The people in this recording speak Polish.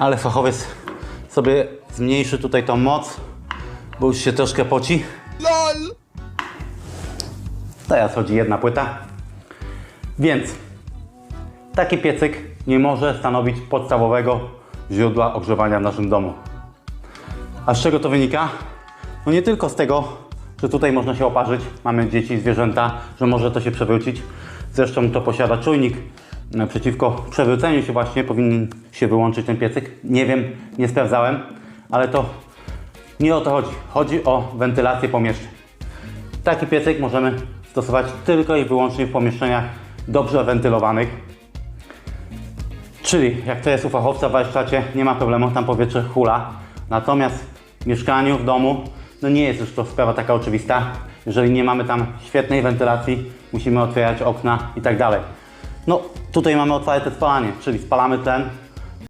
ale fachowiec sobie zmniejszy tutaj tą moc, bo już się troszkę poci. LOL! Teraz chodzi jedna płyta. Więc taki piecyk nie może stanowić podstawowego źródła ogrzewania w naszym domu. A z czego to wynika? No nie tylko z tego, że tutaj można się oparzyć, mamy dzieci, zwierzęta, że może to się przewrócić. Zresztą to posiada czujnik przeciwko przewróceniu się właśnie, powinien się wyłączyć ten piecyk. Nie wiem, nie sprawdzałem, ale to nie o to chodzi. Chodzi o wentylację pomieszczeń. Taki piecyk możemy stosować tylko i wyłącznie w pomieszczeniach dobrze wentylowanych. Czyli jak to jest u fachowca w warsztacie, nie ma problemu, tam powietrze hula. Natomiast w mieszkaniu, w domu, no nie jest już to sprawa taka oczywista. Jeżeli nie mamy tam świetnej wentylacji, musimy otwierać okna i tak dalej. No tutaj mamy otwarte spalanie, czyli spalamy tlen,